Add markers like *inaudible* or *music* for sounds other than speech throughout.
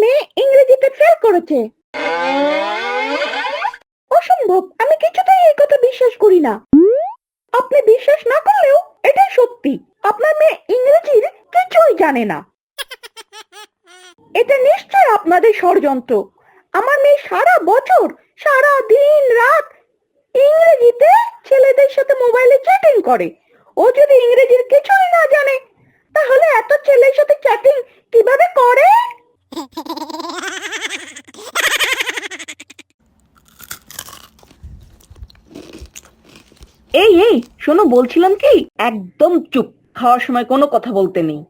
মেয়ে ইংরেজিতে ফেল করেছে। অসম্ভব, আমি কিছুতেই এই কথা বিশ্বাস করি না। আপনি বিশ্বাস না করলেও এটাই সত্যি, আপনার মেয়ে ইংরেজির কিছুই জানে না। এটা নিশ্চয় আপনাদের ষড়যন্ত্র। আমার মেয়ে সারা বছর, সারা দিন রাত ইংরেজিতে ছেলেদের সাথে মোবাইলে চ্যাটিং করে। ও যদি ইংরেজির কিছুই না জানে, তাহলে এত ছেলের সাথে চ্যাটিং কীভাবে করে? এই এই, শোনো, বলছিলাম কি? একদম চুপ। খাওয়ার সময় কোনো কথা বলতে নেই।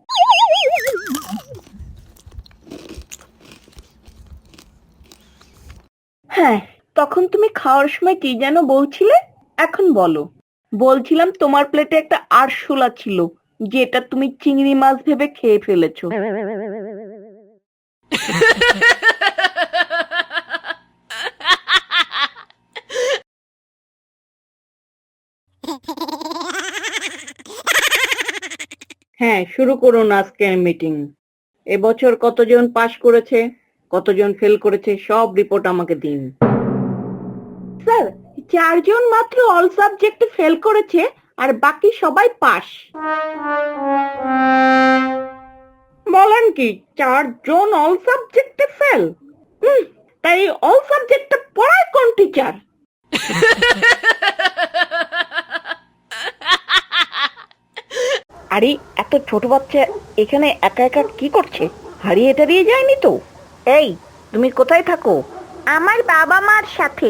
হ্যাঁ তখন তুমি খাওয়ার সময় কি যেন বলছিলে? এখন বলো। বলছিলাম তোমার প্লেটে একটা আরশোলা ছিল, যেটা তুমি চিংড়ি মাছ ভেবে খেয়ে ফেলেছো। হ্যাঁ শুরু করুন আজকের মিটিং এবছর কতজন পাশ করেছে, কতজন ফেল করেছে, সব রিপোর্ট আমাকে দিন। স্যার, চারজন মাত্র অল সাবজেক্টে ফেল করেছে, আর বাকি সবাই পাস বলেন কি চারজন অল সাবজেক্টে ফেল তাই অল সাবজেক্টে পড়ায় কোন টিচার আরে এত ছোট বাচ্চা এখানে একা একা কি করছে? হারিয়ে টারিয়ে যায়নি তো? এই তুমি কোথায় থাকো? আমার বাবা মার সাথে।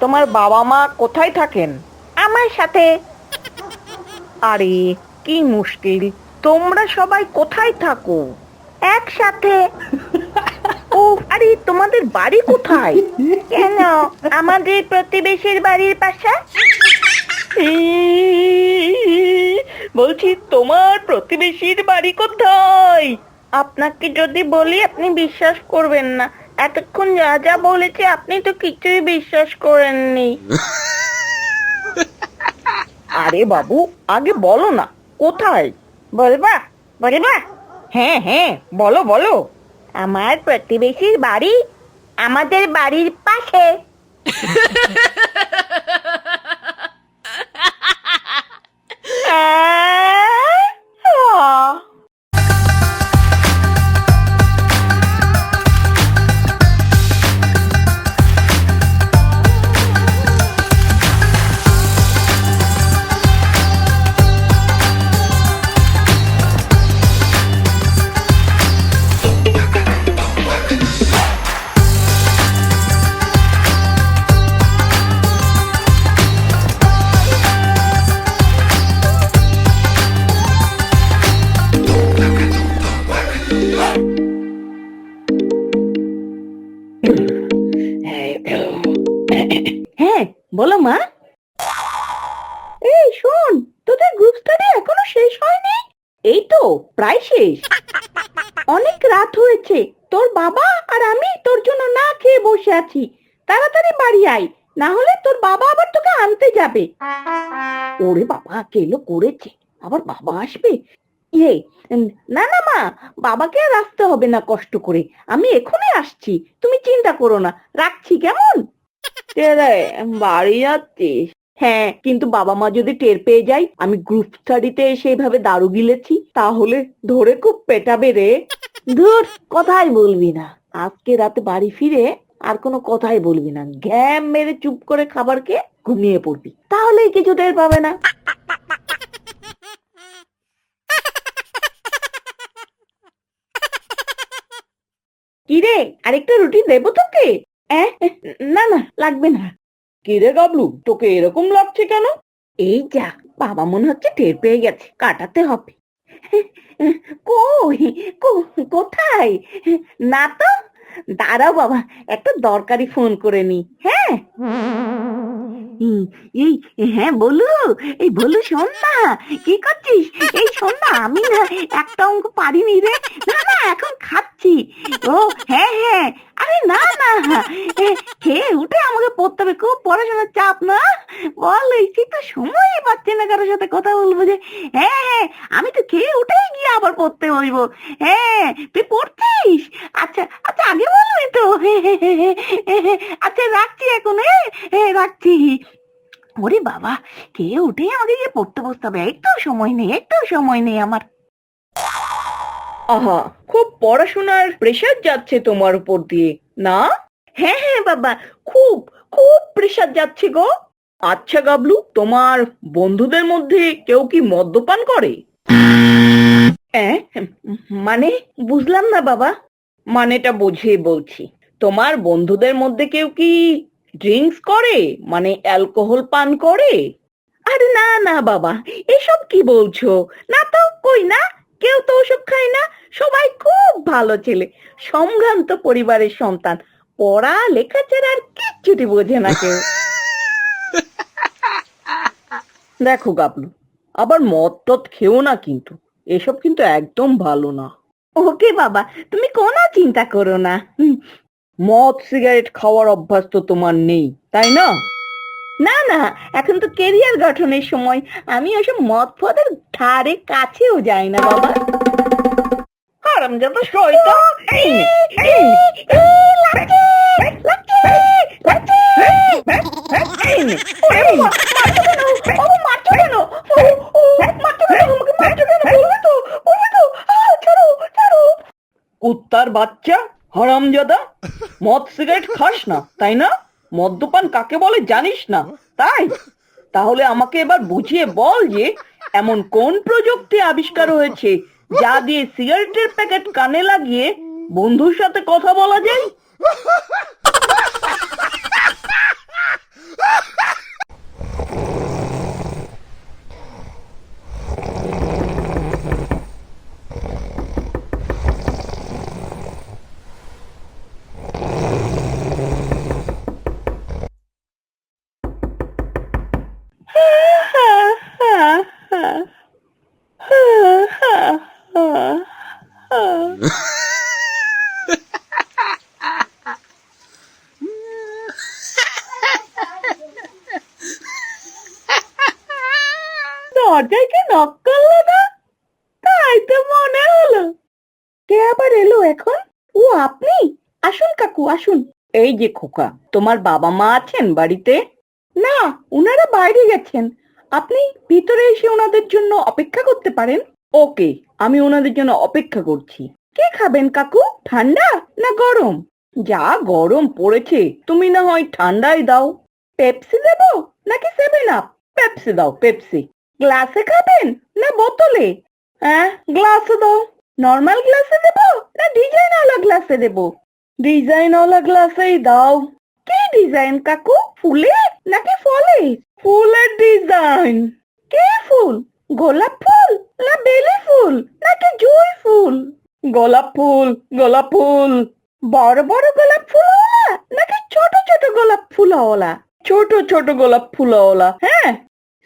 তোমার বাবা মা কোথায় থাকেন? আমার সাথে। আরে কি মুশকিল। তোমরা সবাই কোথায় থাকো? একসাথে? ও আরে তোমাদের বাড়ি কোথায়? কেন? আমাদের প্রতিবেশীর বাড়ির পাশে? বলছি তোমার প্রতিবেশীর বাড়ি কোথায়? আপনাকে যদি বলি আপনি বিশ্বাস করবেন না। এতক্ষণ যা যা বলেছে আপনি তো কিছুই বিশ্বাস করেননি। *laughs* আরে বাবু আগে বলো না কোথায়? বলবা বলবা হ্যাঁ হ্যাঁ বলো বলো। আমার প্রতিবেশীর বাড়ি আমাদের বাড়ির পাশে। *laughs* শোন, তোদের গ্রুপ স্টাডি এখনও শেষ হয়নি? এই তো, প্রায় শেষ। অনেক রাত হয়েছে, তোর বাবা আর আমি তোর জন্য না খেয়ে বসে আছি। তাড়াতাড়ি বাড়ি আয়, না হলে তোর বাবা আবার তোকে আনতে যাবে। ওরে বাবা কেলো করেছে? আবার বাবা আসবে? ইয়ে না না, মা, বাবাকে আর আসতে হবে না কষ্ট করে। আমি এখনই আসছি, তুমি চিন্তা করো না। রাখছি, কেমন? বাড়ি যাচ্ছিস? হ্যাঁ কিন্তু বাবা মা যদি টের পেয়ে যায়, আমি গ্রুপ স্টাডিতে এসে এইভাবে দারু গিলেছি, তাহলে ধরে খুব পেটাবে রে। ধুর, কথাই বলবি না। আজকে রাতে বাড়ি ফিরে আর কোনো কথাই বলবি না। ঘ্যাম মেরে চুপ করে খাবার ঘুমিয়ে পড়বি। তাহলেই কিছু টের পাবে না। কিরে, আরেকটা রুটি দেবো তোকে? না না, লাগবে না। কিরে গাবলু? তোকে এরকম লাগছে কেন? এই যা, বাবা মনে হচ্ছে টের পেয়ে গেছে, কাটাতে হবে। কই, কো- কোথায়? না তো? দাঁড়াও বাবা, একটা দরকারি ফোন করে নি হ্যাঁ? এই হ্যাঁ বলু এই বলু না কি করছিস এই আমি না একটা অঙ্ক পারিনি রে না না এখন খাচ্ছি ও হ্যাঁ হ্যাঁ আরে না না খেয়ে উঠে আমাকে পড়তে হবে খুব পড়াশোনার চাপ না বল এই তো সময়ই পাচ্ছে না কারোর সাথে কথা বলব যে হ্যাঁ হ্যাঁ আমি তো খেয়ে উঠেই গিয়ে আবার পড়তে বসবো হ্যাঁ তুই পড়ছিস আচ্ছা আচ্ছা আগে বলবি তো আচ্ছা রাখছি হ্যাঁ রাখছি। ওরে বাবা খেয়ে উঠে আমাকে গিয়ে পড়তে বসতে হবে? একটু সময় নেই একটু সময় নেই আমার। আহা খুব পড়াশোনার প্রেশার যাচ্ছে তোমার উপর দিয়ে না? হ্যাঁ হ্যাঁ বাবা খুব খুব প্রেশার যাচ্ছে গো। আচ্ছা গাবলু তোমার বন্ধুদের মধ্যে কেউ কি মদ্যপান করে? মানে বুঝলাম না বাবা। মানেটা বুঝিয়ে বলছি তোমার বন্ধুদের মধ্যে কেউ কি ড্রিঙ্কস করে? মানে অ্যালকোহল পান করে? আরে না না বাবা এসব কি বলছো? না তো কই না কেউ তো ওসব খায় না। সবাই খুব ভালো ছেলে সম্ভ্রান্ত পরিবারের সন্তান। পড়া লেখা ছাড়া আর কিচ্ছুটি বোঝে না কেউ। *laughs* দেখো গাবলু আবার মদ টদ খেও না কিন্তু এসব কিন্তু একদম ভালো না। ওকে বাবা তুমি কোনো চিন্তা করো না। মদ সিগারেট খাওয়ার অভ্যাস তো তোমার নেই তাই না না না এখন তো কেরিয়ার গঠনের সময় আমি ওসব মদ ফদের ধারে কাছেও যাই না বাবা হারাম যত শয়তান এই নে, এই নে। লাগছে, লাগছে, লাগছে। এই নে, ওরে বাবা, মারছো কেন? বাবা, মারছো কেন? ও, ও, মারছো কেন? আমাকে মারছো কেন? বলবে তো, বলবে তো। আহ, ছাড়ো, ছাড়ো। কুত্তার বাচ্চা হারামজাদা মদ সিগারেট খাস না, তাই না? মদ্যপান কাকে বলে জানিস না? তাই? তাহলে আমাকে এবার বুঝিয়ে বল যে এমন কোন প্রযুক্তি আবিষ্কার হয়েছে যা দিয়ে সিগারেটের প্যাকেট কানে লাগিয়ে বন্ধুর সাথে কথা বলা যায়? দরজায় কি নক করল না? তাই তো মনে হলো। কে আবার এলো এখন? ও আপনি? আসুন কাকু, আসুন। এই যে খোকা, তোমার বাবা মা আছেন বাড়িতে? না, উনারা বাইরে গেছেন। আপনি ভিতরে এসে ওনাদের জন্য অপেক্ষা করতে পারেন? ওকে, আমি ওনাদের জন্য অপেক্ষা করছি। কে খাবেন কাকু, ঠান্ডা না গরম? যা গরম পড়েছে, তুমি না হয় ঠান্ডাই দাও। পেপসি দেবো নাকি সেভেন আপ? পেপসি দাও, পেপসি। গ্লাসে খাবেন না বোতলে? হ্যাঁ গ্লাসে দাও। নর্মাল গ্লাসে দেবো না ডিজাইন ওয়ালা গ্লাসে দেবো? ডিজাইন ওয়ালা গ্লাসেই দাও। কি ডিজাইন কাকু ফুলের নাকি ফলে? ফুলের ডিজাইন। কি ফুল? গোলাপ ফুল না বেলি ফুল নাকি জুঁই ফুল? গোলাপ ফুল গোলাপ ফুল। বড় বড় গোলাপ ফুলওয়ালা নাকি ছোট ছোট গোলাপ ফুলওয়ালা? ছোট ছোট গোলাপ ফুলওয়ালা হ্যাঁ?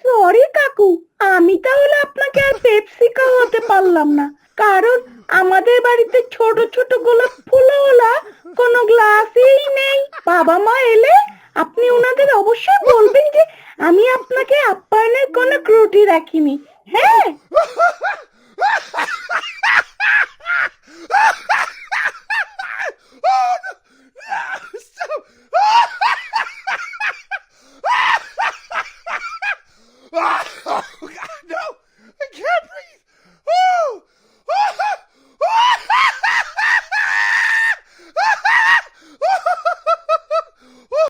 সরি কাকু আমি তাহলে আপনাকে আর পেপসি খাওয়াতে পারলাম না। কারণ আমাদের বাড়িতে ছোট ছোট গোলাপ ফুলওয়ালা কোনো গ্লাসই নেই। বাবা মা এলে আপনি ওনাদের অবশ্যই বলবেন যে আমি আপনাকে আপ্যায়নের কোনো ক্রুটি রাখিনি। হ্যাঁ? *laughs* Oh, no.